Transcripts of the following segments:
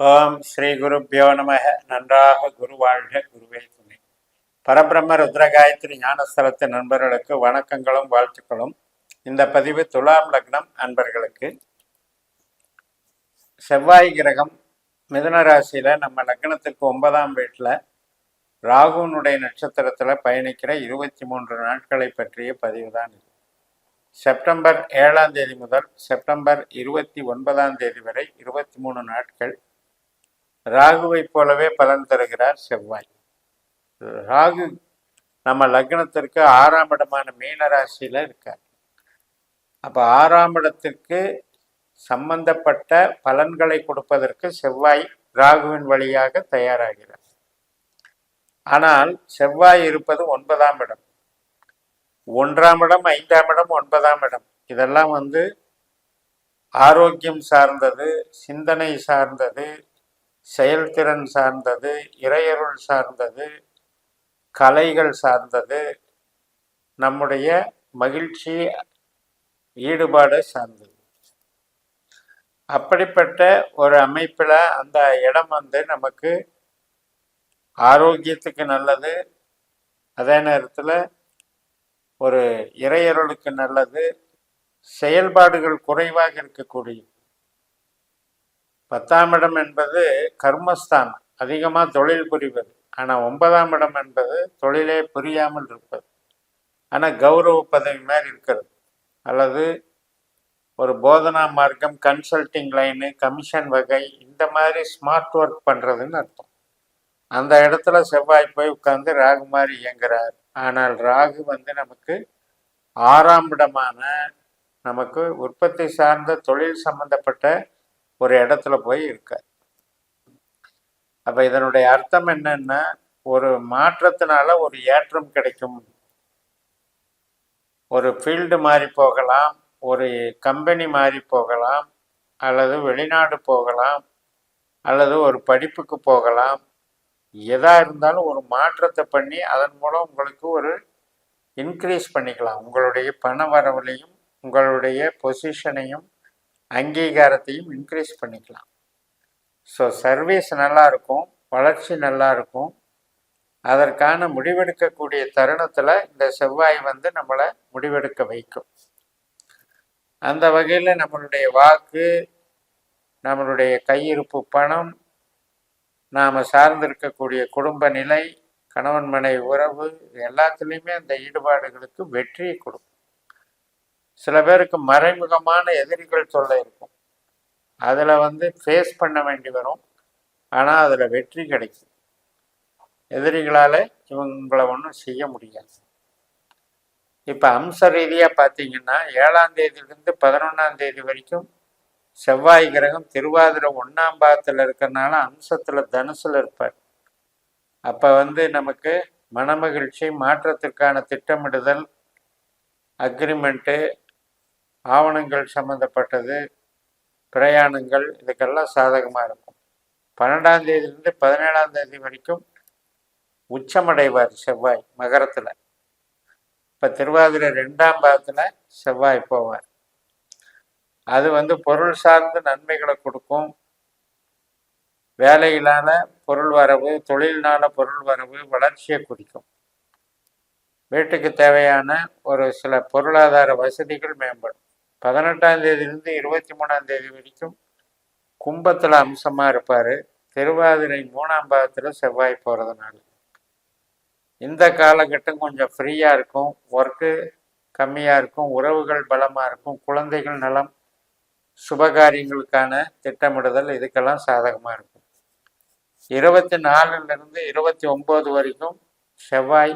ஓம் ஸ்ரீ குருப்பியோ நமக. நன்றாக குரு வாழ்க குருவே துணை. பரபிரம்ம ருத்ரகாயத்ரி ஞானஸ்தலத்து நண்பர்களுக்கு வணக்கங்களும் வாழ்த்துக்களும். இந்த பதிவு துலாம் லக்னம் அன்பர்களுக்கு. செவ்வாய் கிரகம் மிதன ராசியில் நம்ம லக்னத்துக்கு ஒன்பதாம் வீட்டில் ராகுனுடைய நட்சத்திரத்தில் பயணிக்கிற இருபத்தி மூன்று நாட்களை பற்றிய பதிவு தான் இது. செப்டம்பர் ஏழாம் தேதி முதல் செப்டம்பர் இருபத்தி ஒன்பதாம் தேதி வரை இருபத்தி மூணு நாட்கள் ராகுவை போலவே பலன் தருகிறார் செவ்வாய். ராகு நம்ம லக்னத்திற்கு ஆறாம் இடமான மீன ராசியில இருக்கார். அப்ப ஆறாம் இடத்திற்கு சம்பந்தப்பட்ட பலன்களை கொடுப்பதற்கு செவ்வாய் ராகுவின் வழியாக தயாராகிறார். ஆனால் செவ்வாய் இருப்பது ஒன்பதாம் இடம். ஒன்றாம் இடம் ஐந்தாம் இடம் ஒன்பதாம் இடம். இதெல்லாம் வந்து ஆரோக்கியம் சார்ந்தது சிந்தனை சார்ந்தது செயல்திறன் சார்ந்தது இறையருள் சார்ந்தது கலைகள் சார்ந்தது நம்முடைய மகிழ்ச்சி ஈடுபாடு சார்ந்தது. அப்படிப்பட்ட ஒரு அமைப்பில் அந்த இடம் வந்து நமக்கு ஆரோக்கியத்துக்கு நல்லது. அதே நேரத்தில் ஒரு இறையருளுக்கு நல்லது. செயல்பாடுகள் குறைவாக இருக்கக்கூடிய பத்தாம் இடம் என்பது கர்மஸ்தானம் அதிகமாக தொழில் புரிவது. ஆனால் ஒன்பதாம் இடம் என்பது தொழிலே புரியாமல் இருப்பது. ஆனால் கௌரவ பதவி மாதிரி இருக்கிறது. அல்லது ஒரு போதனா மார்க்கம் கன்சல்டிங் லைனு கமிஷன் வகை இந்த மாதிரி ஸ்மார்ட் ஒர்க் பண்ணுறதுன்னு அர்த்தம். அந்த இடத்துல செவ்வாய் போய் உட்காந்து ராகு மாதிரி இயங்குறார். ஆனால் ராகு வந்து நமக்கு ஆறாம் இடமான நமக்கு உற்பத்தி சார்ந்த தொழில் சம்பந்தப்பட்ட ஒரு இடத்துல போய் இருக்கார் அப்போ இதனுடைய அர்த்தம் என்னன்னா ஒரு மாற்றத்தினால ஒரு ஏற்றம் கிடைக்கும். ஒரு ஃபீல்டு மாறி போகலாம் ஒரு கம்பெனி மாறி போகலாம் அல்லது வெளிநாடு போகலாம் அல்லது ஒரு படிப்புக்கு போகலாம். எதா இருந்தாலும் ஒரு மாற்றத்தை பண்ணி அதன் மூலம் உங்களுக்கு ஒரு இன்க்ரீஸ் பண்ணிக்கலாம். உங்களுடைய பண வரவுலையும் உங்களுடைய பொசிஷனையும் அங்கீகாரத்தையும் இன்க்ரீஸ் பண்ணிக்கலாம். ஸோ சர்வீஸ் நல்லா இருக்கும் வளர்ச்சி நல்லா இருக்கும் அதற்கான முடிவெடுக்கக்கூடிய தருணத்தில் இந்த செவ்வாய் வந்து நம்மளை முடிவெடுக்க வைக்கும். அந்த வகையில் நம்மளுடைய வாக்கு நம்மளுடைய கையிருப்பு பணம் நாம் சார்ந்திருக்கக்கூடிய குடும்ப நிலை கணவன் மனைவி உறவு இது எல்லாத்துலேயுமே அந்த ஈடுபாடுகளுக்கு வெற்றியை கொடுக்கும். சில பேருக்கு மறைமுகமான எதிரிகள் தொல்லை இருக்கும். அதில் வந்து ஃபேஸ் பண்ண வேண்டி வரும். ஆனால் அதில் வெற்றி கிடைக்கும். எதிரிகளால் இவங்களை ஒன்றும் செய்ய முடியாது. இப்போ அம்ச ரீதியாக பார்த்தீங்கன்னா ஏழாம் தேதியிலிருந்து பதினொன்றாம் தேதி வரைக்கும் செவ்வாய் கிரகம் திருவாதிரை ஒன்றாம் பாகத்தில் இருக்கிறனால அம்சத்தில் தனுசில் இருப்பார். அப்போ வந்து நமக்கு மனமகிழ்ச்சி மாற்றத்திற்கான திட்டமிடுதல் அக்ரிமெண்ட்டு ஆவணங்கள் சம்மந்தப்பட்டது பிரயாணங்கள் இதுக்கெல்லாம் சாதகமாக இருக்கும். பன்னெண்டாம் தேதியிலிருந்து பதினேழாம் தேதி வரைக்கும் உச்சமடைவார் செவ்வாய் மகரத்தில். இப்போ திருவாதிரை ரெண்டாம் பாகத்தில் செவ்வாய் போவார். அது வந்து பொருள் சார்ந்த நன்மைகளை கொடுக்கும். வேலையிலான பொருள் வரவு தொழில்னால பொருள் வரவு வளர்ச்சியை குறிக்கும். வீட்டுக்கு தேவையான ஒரு சில பொருளாதார வசதிகள் மேம்படும். பதினெட்டாம் தேதியிலிருந்து இருபத்தி மூணாம் தேதி வரைக்கும் கும்பத்தில் அம்சமாக இருப்பார். திருவாதிரை மூணாம் பாகத்தில் செவ்வாய் போகிறதுனால இந்த காலகட்டம் கொஞ்சம் ஃப்ரீயாக இருக்கும். ஒர்க்கு கம்மியாக இருக்கும். உறவுகள் பலமாக இருக்கும். குழந்தைகள் நலம் சுபகாரியங்களுக்கான திட்டமிடுதல் இதுக்கெல்லாம் சாதகமாக இருக்கும். இருபத்தி நாலுலேருந்து இருபத்தி ஒம்பது வரைக்கும் செவ்வாய்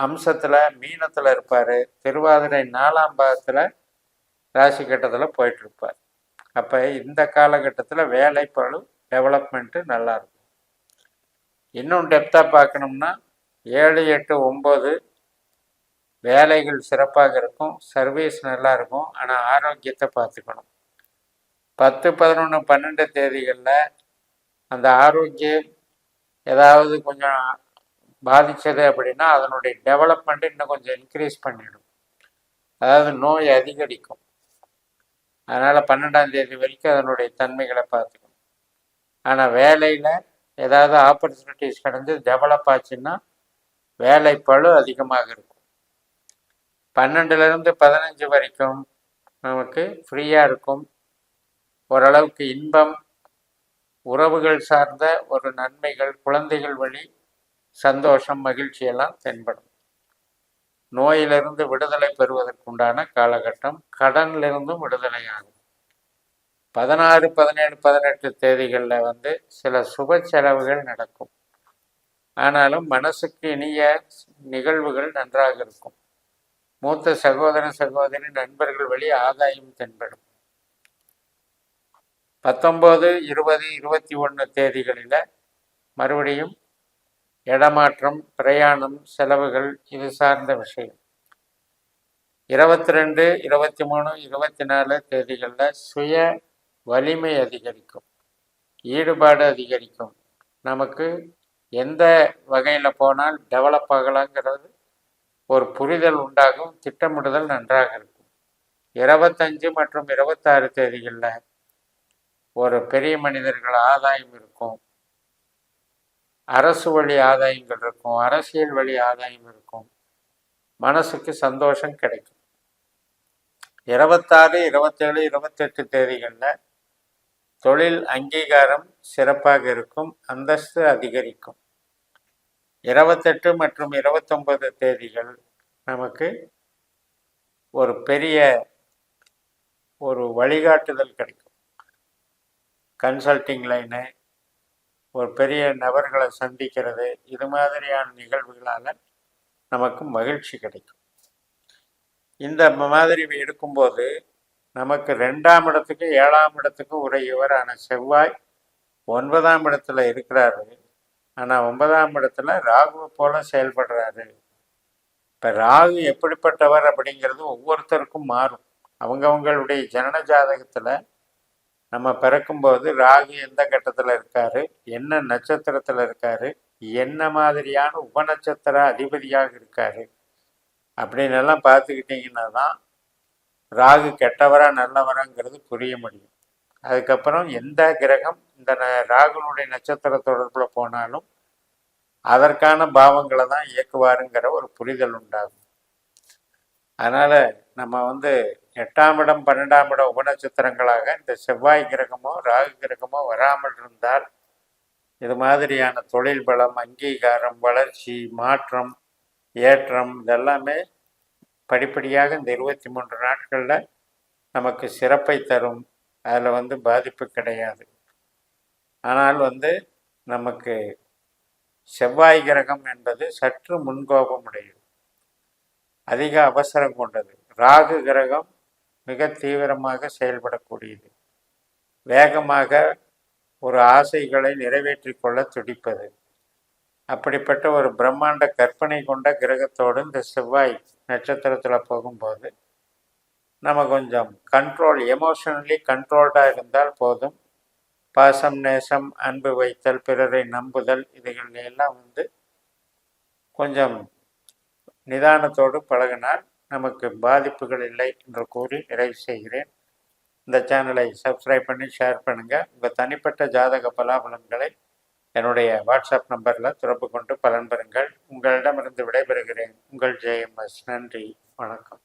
அம்சத்தில் மீனத்தில் இருப்பார். திருவாதிரை நாலாம் பாகத்தில் ராசி கட்டத்தில் போயிட்டுருப்பார். அப்போ இந்த காலகட்டத்தில் வேலை பழு டெவலப்மெண்ட்டு நல்லாயிருக்கும் இன்னும் டெப்த்தாக பார்க்கணும்னா ஏழு எட்டு ஒம்பது வேலைகள் சிறப்பாக இருக்கும். சர்வீஸ் நல்லா இருக்கும். ஆனால் ஆரோக்கியத்தை பார்த்துக்கணும். பத்து பதினொன்று பன்னெண்டு தேதிகளில் அந்த ஆரோக்கியம் ஏதாவது கொஞ்சம் பாதித்தது அப்படின்னா அதனுடைய டெவலப்மெண்ட் இன்னும் கொஞ்சம் இன்க்ரீஸ் பண்ணிடும். அதாவது நோய் அதிகரிக்கும். அதனால் பன்னெண்டாம் தேதி வரைக்கும் அதனுடைய தன்மைகளை பார்த்துக்கணும். ஆனால் வேலையில் ஏதாவது ஆப்பர்ச்சுனிட்டிஸ் கிடந்து டெவலப் ஆச்சுன்னா வேலைப்பழு அதிகமாக இருக்கும். பன்னெண்டுலேருந்து பதினஞ்சு வரைக்கும் நமக்கு ஃப்ரீயாக இருக்கும். ஓரளவுக்கு இன்பம் உறவுகள் சார்ந்த ஒரு நன்மைகள் குழந்தைகள் வழி சந்தோஷம் மகிழ்ச்சி எல்லாம் தென்படும். நோயிலிருந்து விடுதலை பெறுவதற்குண்டான காலகட்டம் கடனிலிருந்தும் விடுதலை ஆகும் பதினாறு பதினேழு பதினெட்டு தேதிகளில் வந்து சில சுப செலவுகள் நடக்கும். ஆனாலும் மனசுக்கு இனிய நிகழ்வுகள் நன்றாக இருக்கும். மூத்த சகோதர சகோதரி நண்பர்கள் வழி ஆதாயம் தென்படும். பத்தொம்போது இருபது இருபத்தி ஒன்று தேதிகளில் மறுபடியும் இடமாற்றம் பிரயாணம் செலவுகள் இது சார்ந்த விஷயம். இருபத்தி ரெண்டு இருபத்தி மூணு இருபத்தி நாலு தேதிகளில் சுய வலிமை அதிகரிக்கும். ஈடுபாடு அதிகரிக்கும். நமக்கு எந்த வகையில் போனால் டெவலப் ஆகலாங்கிறது ஒரு புரிதல் உண்டாகும் திட்டமிடுதல் நன்றாக இருக்கும். இருபத்தஞ்சு மற்றும் இருபத்தாறு தேதிகளில் ஒரு பெரிய மனிதர்கள் ஆதாயம் இருக்கும். அரசு வழி ஆதாயங்கள் இருக்கும் அரசியல் வழி ஆதாயம் இருக்கும். மனசுக்கு சந்தோஷம் கிடைக்கும். இருபத்தாறு இருபத்தேழு இருபத்தெட்டு தேதிகளில் தொழில் அங்கீகாரம் சிறப்பாக இருக்கும் அந்தஸ்து அதிகரிக்கும். இருபத்தெட்டு மற்றும் இருபத்தொன்பது தேதிகள் நமக்கு ஒரு பெரிய ஒரு வழிகாட்டுதல் கிடைக்கும். கன்சல்டிங் லைனு ஒரு பெரிய நபர்களை சந்திக்கிறது இது மாதிரியான நிகழ்வுகளால் நமக்கு மகிழ்ச்சி கிடைக்கும். இந்த மாதிரி இருக்கும்போது நமக்கு ரெண்டாம் இடத்துக்கு ஏழாம் இடத்துக்கு உடையவரான செவ்வாய் ஒன்பதாம் இடத்துல இருக்கிறாரு. ஆனால் ஒன்பதாம் இடத்துல ராகுவை போல செயல்படுறாரு. இப்போ ராகு எப்படிப்பட்டவர் அப்படிங்கிறது ஒவ்வொருத்தருக்கும் மாறும். அவங்கவுங்களுடைய ஜனன ஜாதகத்தில் நம்ம பிறக்கும்போது ராகு எந்த கட்டத்தில் இருக்காரு? என்ன நட்சத்திரத்தில் இருக்காரு? என்ன மாதிரியான உபநட்சத்திர அதிபதியாக இருக்காரு? அப்படின்னு எல்லாம் பார்த்துக்கிட்டிங்கன்னா தான் ராகு கெட்டவரா நல்லவராங்கிறது புரிய முடியும். அதுக்கப்புறம் எந்த கிரகம் இந்த ராகுனுடைய நட்சத்திர தொடர்பில் போனாலும் அதற்கான பாவங்களை தான் இயக்குவாருங்கிற ஒரு புரிதல் உண்டாகும். அதனால் நம்ம வந்து எட்டாம் இடம் பன்னெண்டாம் இடம் உபநட்சத்திரங்களாக இந்த செவ்வாய் கிரகமோ ராகு கிரகமோ வராமல் இருந்தால் இது மாதிரியான தொழில் பலம் அங்கீகாரம் வளர்ச்சி மாற்றம் ஏற்றம் இதெல்லாமே படிப்படியாக இந்த இருபத்தி மூன்று நாட்களில் நமக்கு சிறப்பை தரும். அதில் வந்து பாதிப்பு கிடையாது. ஆனால் வந்து நமக்கு செவ்வாய் கிரகம் என்பது சற்று முன்கோபமுடையது. அதிக அவசரம் கொண்டது. ராகு கிரகம் மிக தீவிரமாக செயல்படக்கூடியது. வேகமாக ஒரு ஆசைகளை நிறைவேற்றி கொள்ள துடிப்பது. அப்படிப்பட்ட ஒரு பிரம்மாண்ட கற்பனை கொண்ட கிரகத்தோடு இந்த செவ்வாய் நட்சத்திரத்தில் போகும்போது நம்ம கொஞ்சம் கண்ட்ரோல் எமோஷனலி கண்ட்ரோல்டாக இருந்தால் போதும். பாசம் நேசம் அன்பு வைத்தல் பிறரை நம்புதல் இதுகள் எல்லாம் வந்து கொஞ்சம் நிதானத்தோடு பழகினால் நமக்கு பாதிப்புகள் இல்லை என்று கூறி நிறைவு செய்கிறேன். இந்த சேனலை சப்ஸ்கிரைப் பண்ணி ஷேர் பண்ணுங்கள் உங்கள் தனிப்பட்ட ஜாதக பலாபலன்களை என்னுடைய வாட்ஸ்அப் நம்பரில் தொடர்பு கொண்டு பலன் பெறுங்கள். உங்களிடமிருந்து விடைபெறுகிறேன். உங்கள் ஜேஎம்எஸ் நன்றி. வணக்கம்.